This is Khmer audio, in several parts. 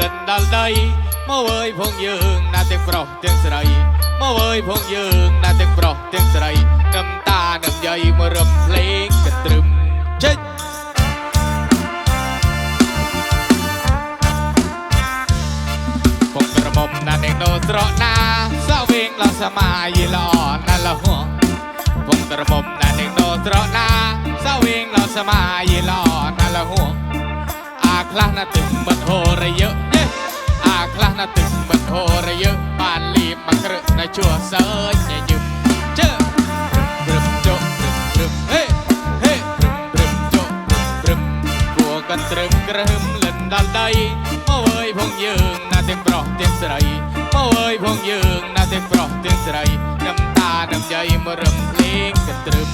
លិនដល់ដីមកអើយផងយើងណាទាំងប្រុសទាំងស្រីមកអើយផងយើងណាទាំងប្រុសទាំងស្រីនឹមតានឹមយាយមករំភ្លេងកត្រឹមចេញពុកក្រមុំណាស់នឹងនៅស្រកណាសវៀងឡសមាយីល្អណាស់លហងពុកក្រមុំណាស់នឹងនៅស្រកណាសវៀងឡសមាយីល្អណាស់លហង អាខ្លះណាស់ទឹកមិនហូរយៈយេអាខ្លះណាស់ទឹកមិនហូរយៈបានលីបមកក្រឹកណាជួសើញញញឹមជើព្រឹមចុកព្រឹមហេហេព្រឹមចុកព្រឹមគួកន្ត្រឹមក្រហឹមលិនដល់ដីមកអើយផងយើងណាទាំងប្រុសទាំងស្រីមកអើយផងយើងណាទាំងប្រុសទាំងស្រីនឹមតានឹមយាយមករំលេងកន្ត្រឹម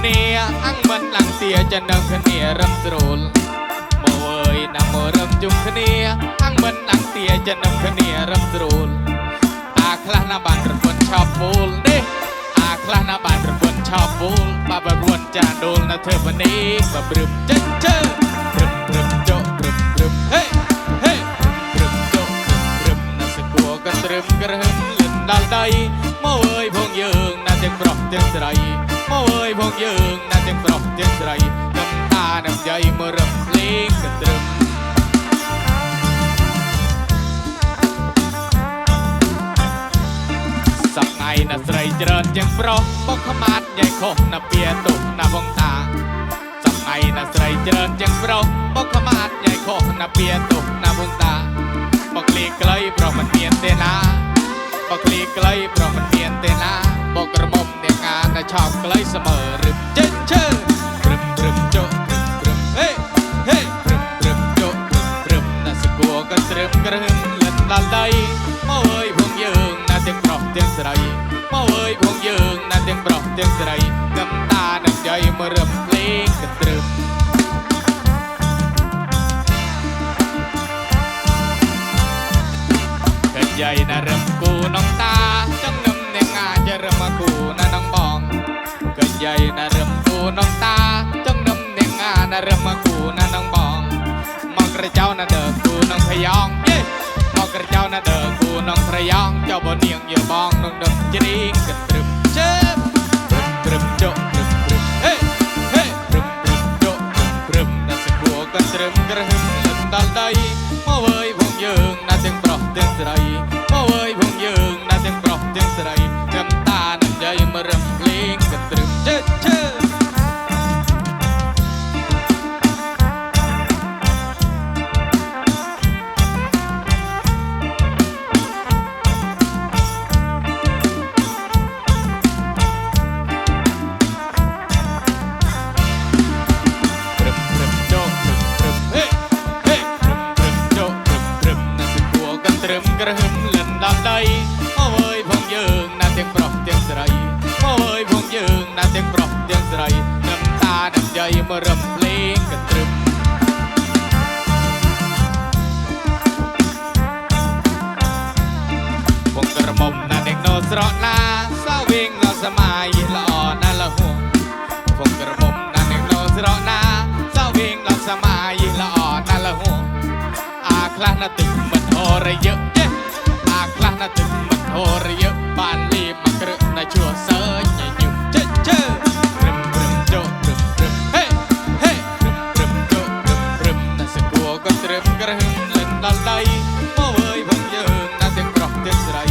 គ្នាអាំងមិនឡាំងទាចិននឹងគ្នារំស្រួលមកវើយណាមករំជុំគ្នាអាំងមិនឡាំងទាចិននឹងគ្នារំស្រួលអាខ្លះណាបានប្រពន្ធឆោបពូលនេះអាខ្លះណាបានប្រពន្ធឆោបពូលបាប្រពន្ធចាដូលនៅធ្វើបនីបព្រឹមចិនជើព្រឹមព្រឹមចុព្រឹមព្រឹមហេហេព្រឹមចុព្រឹមព្រឹមណាសគួរក៏ត្រឹមក្រហឹមលិនដល់ដីមកអើយផងយើងណាទាំងប្រុសទាំងស្រី មកអើយផងយើងណាទាំងប្រុសទាំងស្រីកំតានឹងយាយមករំលេងកត្រឹមសប្ងៃណាស្រីច្រើនជាងប្រុសបុកខ្មាតញ៉ៃខុសណាពៀទុកណាបងតាសប្ងៃណាស្រីច្រើនជាងប្រុសបុកខ្មាតញ៉ៃខុសណាពៀទុកណាបងតាបុកលីក្លីប្រុសមិនមានទេណាបុកលីក្លីប្រុសមិនមានទេណា ឆោបក្លីស្មើរឹបចេញជើព្រឹមព្រឹមចុព្រឹមព្រឹមហេហេព្រឹមព្រឹមចុព្រឹមព្រឹមណាសគួរក៏ត្រឹមក្រហឹមលិនដល់ដីមកអើយផងយើងណាទាំងប្រុសទាំងស្រីមកអើយផងយើងណាទាំងប្រុសទាំងស្រីនឹមតានឹមយាយមករំលេងកត្រឹមកញ្ញៃណារឹម នាងយើបងនងដឹកជ្រីងកត្រឹមជើព្រឹមព្រឹមចុព្រឹមព្រឹមហេហេព្រឹមព្រឹមចុព្រឹមព្រឹមណាសគួរកត្រឹមក្រហឹម ស្រកណាសៅវិញដល់សមាយល្អណាស់លហួងពងក្រមុំណានឹងនៅស្រកណាសៅវិញដល់សមាយល្អណាស់លហួងអាខ្លះណាទឹកមិនហរយៈចេះអាខ្លះណាទឹកមិនហរយៈបានលីមកក្រឹកណាជួសើញញញឹមចេះជើព្រឹមព្រឹមចុព្រឹមព្រឹមហេហេព្រឹមព្រឹមចុព្រឹមព្រឹមណាសគួរក៏ត្រឹមក្រហឹមលិនដល់ដីមកអើយផងយើងណាទាំងប្រុសទាំងស្រី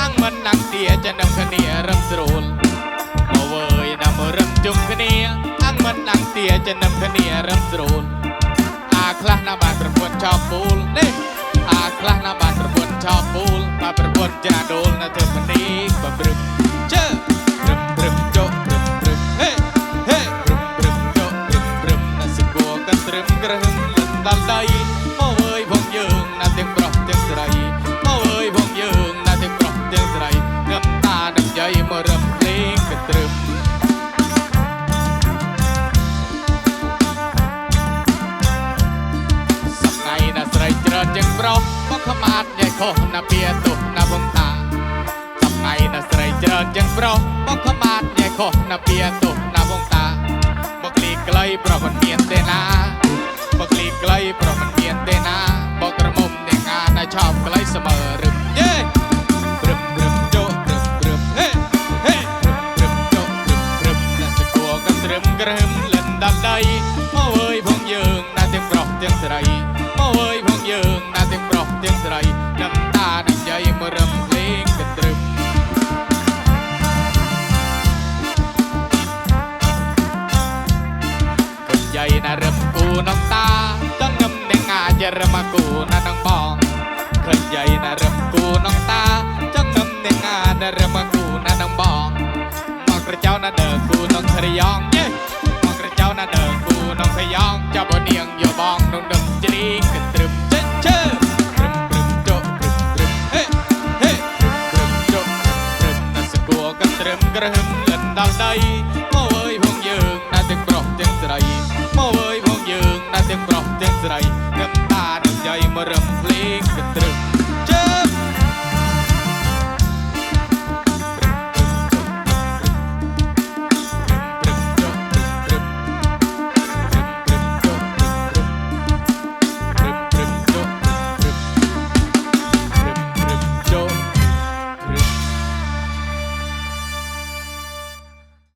អាំងមិនណាំងទាចិននឹងគ្នារឹមស្រួលមកវើយណាមករឹបជុំគ្នាអាំងមិនណាំងទាចិននឹងគ្នារឹមស្រួលអាខ្លះណាបានប្រពន្ធចោបពូលនេះអាខ្លះណាបានប្រពន្ធចោបពូលបានប្រពន្ធចាដូលនៅធ្វើមនី ខុសណាពៀទុកណាវងតាថ្ងៃណាស្រីច្រើនជាងប្រុសមកខបាតញ៉ែខុសណាពៀទុកណាវងតាមកលីក្លៃប្រុសមិនមានទេណាមកលីក្លៃប្រុសមិនមានទេណាមកក្រមុំអ្នកណាដែលឆោបក្លៃស្មើ ទាំងប្រុសទាំងស្រី